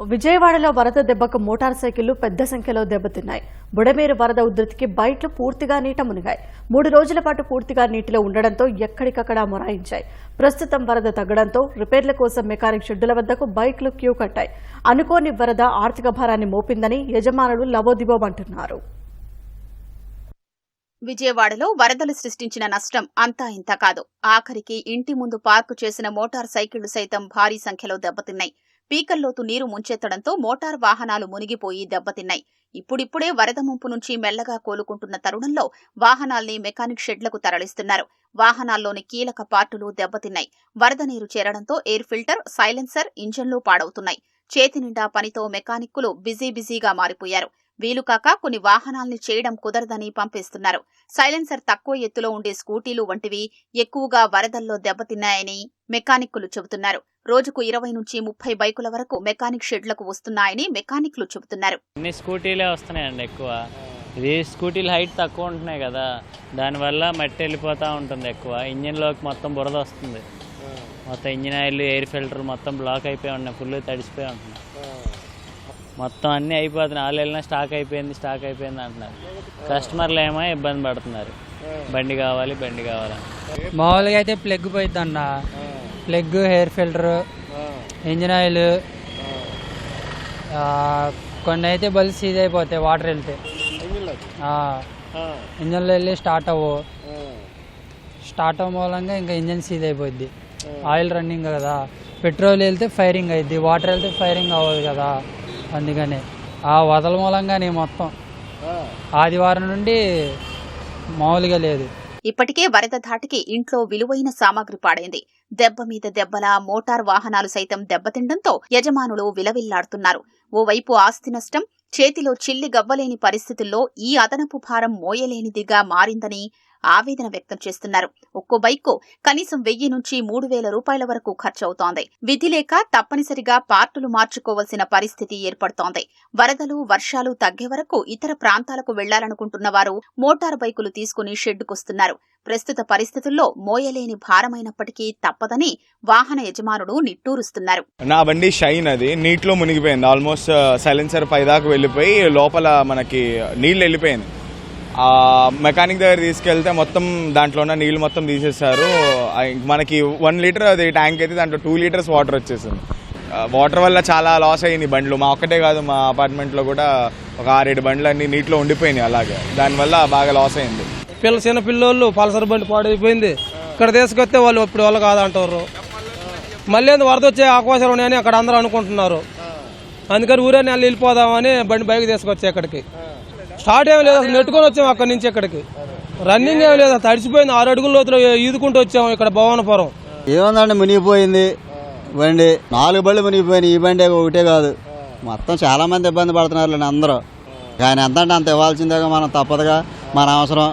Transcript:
విజయవాడలో వరద దెబ్బకు మోటార్ సైకిళ్ళు పెద్ద సంఖ్యలో దెబ్బతిన్నాయి. బుడమేరు వరద ఉధృతికి బైక్లు పూర్తిగా నీట మునిగాయి మూడు రోజుల పాటు పూర్తిగా నీటిలో ఉండడంతో ఎక్కడికక్కడ మొరాయించాయి. ప్రస్తుతం వరద తగ్గడంతో రిపేర్ల కోసం మెకానిక్ షెడ్డుల వద్దకు బైక్లు క్యూ కట్టాయి. అనుకోని వరద ఆర్థిక భారాన్ని మోపిందని యజమానులు లబోదిబోమంటున్నారు విజయవాడలో వరదలు సృష్టించిన నష్టం అంతా ఇంత కాదు. ఆఖరికి ఇంటి ముందు పార్కు చేసిన మోటార్ సైకిళ్ళు సైతం భారీ సంఖ్యలో దెబ్బతిన్నాయి. పీకల్లోతు నీరు ముంచెత్తడంతో మోటార్ వాహనాలు మునిగిపోయి దెబ్బతిన్నాయి. ఇప్పుడిప్పుడే వరద ముంపు నుంచి మెల్లగా కోలుకుంటున్న తరుణంలో వాహనాల్ని మెకానిక్ షెడ్లకు తరలిస్తున్నారు. వాహనాల్లోని కీలక పార్టులు దెబ్బతిన్నాయి. వరద నీరు చేరడంతో ఎయిర్ ఫిల్టర్ సైలెన్సర్ ఇంజన్లు పాడవుతున్నాయి. చేతి నిండా పనితో మెకానిక్కులు బిజీ బిజీగా మారిపోయారు. వీలుకాక కొన్ని వాహనాల్ని చేయడం కుదరదని పంపిస్తున్నారు. సైలెన్సర్ తక్కువ ఎత్తులో ఉండే స్కూటీలు వంటివి ఎక్కువగా వరదల్లో దెబ్బతిన్నాయని మెకానిక్కులు చెబుతున్నారు. రోజుకు ఇరవై నుంచి ముప్పై బైకుల వరకు మెకానిక్ షెడ్లకు వస్తున్నాయని మెకానిక్లు చెబుతున్నారు. అన్ని స్కూటీలే వస్తున్నాయండి ఎక్కువ. ఇది స్కూటీలు హైట్ తక్కువ ఉంటున్నాయి కదా. దానివల్ల మట్టి వెళ్ళిపోతూ ఉంటుంది ఎక్కువ. ఇంజిన్లోకి మొత్తం బురద వస్తుంది. మొత్తం ఇంజిన్ ఆయిల్ ఎయిర్ ఫిల్టర్ మొత్తం బ్లాక్ అయిపోయి ఉన్నాయి. ఫుల్ తడిసిపోయి ఉంటున్నాయి. మొత్తం అన్నీ అయిపోతున్నాయి. వాళ్ళు వెళ్ళినా స్టాక్ అయిపోయింది స్టాక్ అయిపోయింది అంటున్నారు. కస్టమర్లు ఏమో ఇబ్బంది పడుతున్నారు. బండి కావాలి బండి కావాలి మామూలుగా అయితే ప్లగ్ పోయిద్ది అన్న. Plug hair filter engine oil కొన్ని అయితే బల్లి సీజ్ అయిపోతాయి వాటర్ వెళ్తే. ఇంజన్లో వెళ్ళి స్టార్ట్ అవ్వవు స్టార్ట్ అవ్వ మూలంగా ఇంకా ఇంజన్ సీజ్ అయిపోద్ది ఆయిల్ రన్నింగ్ కదా. పెట్రోల్ వెళ్తే ఫైరింగ్ అయింది వాటర్ వెళ్తే ఫైరింగ్ అవ్వదు కదా. అందుకని. ఆ వదల మూలంగానే మొత్తం. ఆదివారం నుండి మామూలుగా లేదు. ఇప్పటికే వరద ధాటికి ఇంట్లో విలువైన సామాగ్రి పాడైంది. దెబ్బ మీద దెబ్బలా మోటార్ వాహనాలు సైతం దెబ్బతిండంతో యజమానులు విలవిల్లాడుతున్నారు. ఓవైపు ఆస్తి నష్టం చేతిలో చిల్లి గవ్వలేని పరిస్థితుల్లో ఈ అదనపు భారం మోయలేనిదిగా మారిందని ఆవేదన వ్యక్తం చేస్తున్నారు. ఒక్కో బైక్కు కనీసం వెయ్యి నుంచి మూడు వేల రూపాయల వరకు ఖర్చవుతోంది. విధి లేక తప్పనిసరిగా పార్టులు మార్చుకోవాల్సిన పరిస్థితి ఏర్పడుతోంది. వరదలు వర్షాలు తగ్గే వరకు ఇతర ప్రాంతాలకు వెళ్ళాలనుకుంటున్న వారు మోటార్ బైకులు తీసుకుని షెడ్డుకొస్తున్నారు. ప్రస్తుత పరిస్థితుల్లో మోయలేని భారమైనప్పటికీ తప్పదని వాహన యజమానుడు నిట్టూరుస్తున్నారు. నా బండి షైన్ అది. నీటిలో మునిగిపోయింది. ఆల్మోస్ట్ సైలెన్సర్ పైదాకా వెళ్ళిపోయి లోపల మనకి నీళ్ళు వెళ్ళిపోయింది. మెకానిక్ దగ్గర తీసుకెళ్తే మొత్తం దాంట్లో ఉన్న నీళ్ళు మొత్తం తీసేస్తారు మనకి వన్ లీటర్ అది ట్యాంక్ అయితే దాంట్లో టూ లీటర్స్ వాటర్ వచ్చేసింది. వాటర్ వల్ల చాలా లాస్ అయ్యింది బండ్లు. మా ఒక్కటే కాదు మా అపార్ట్మెంట్లో కూడా ఒక ఆరేడు బండ్లు అన్ని నీటిలో ఉండిపోయినాయి అలాగే. దానివల్ల బాగా లాస్ అయింది పిల్ల చిన్న పిల్లోళ్ళు పల్సర్ బండి పాడైపోయింది. ఇక్కడ తీసుకొస్తే వాళ్ళు ఇప్పుడు వాళ్ళు కాదంటారు. మళ్ళీ వరద వచ్చే అవకాశాలు ఉన్నాయని అక్కడ అందరూ అనుకుంటున్నారు. అందుకని ఊరే నెల వెళ్ళిపోదామని బండి బైక్ తీసుకొచ్చే ఇక్కడికి స్టార్ట్ ఏం లేదు అసలు నెట్టుకొని వచ్చాము అక్కడి నుంచి ఇక్కడికి. రన్నింగ్ ఏం లేదు తడిసిపోయింది ఆరు అడుగుల లోతులో ఈదుకుంటూ వచ్చాము ఇక్కడ భవనపురం. ఏముందండి మునిగిపోయింది బండి. నాలుగు బళ్ళు మునిగిపోయినాయి ఈ బండి ఒకటే కాదు. మొత్తం చాలా మంది ఇబ్బంది పడుతున్నారు అందరూ. కానీ ఎంత అంటే అంత ఇవ్వాల్సిందేగా మనం తప్పదుగా మన అవసరం.